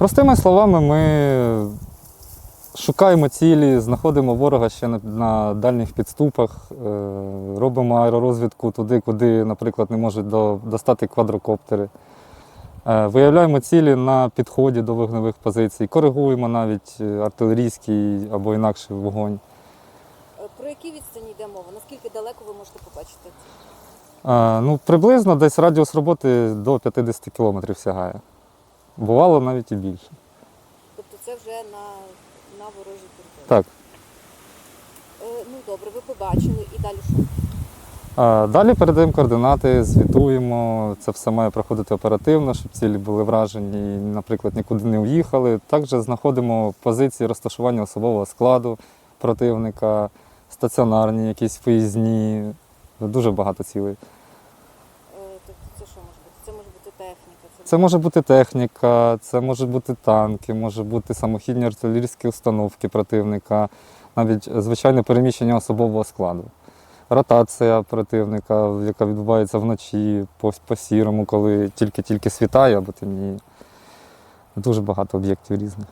Простими словами, ми шукаємо цілі, знаходимо ворога ще на, на дальніх підступах, е, робимо аеророзвідку туди, куди, наприклад, не можуть до, достати квадрокоптери. Е, Виявляємо цілі на підході до вогневих позицій, коригуємо навіть е, артилерійський або інакший вогонь. Про які відстані йде мова? Наскільки далеко ви можете побачити? Е, Ну, приблизно десь радіус роботи до 50 кілометрів сягає. Бувало навіть і більше. Тобто це вже на, на ворожій території. Так. Е, ну добре, ви побачили і далі що? А Далі передаємо координати, звітуємо. Це все має проходити оперативно, щоб цілі були вражені, і, наприклад, нікуди не уїхали. Також знаходимо позиції розташування особового складу противника, стаціонарні, якісь виїзні. Дуже багато цілей. Е, це що може бути? Це може бути техніка. Це може бути техніка, це може бути танки, може бути самохідні артилерійські установки противника, навіть звичайне переміщення особового складу. Ротація противника, яка відбувається вночі по, по сірому, коли тільки-тільки світає або темніє. Дуже багато об'єктів різних.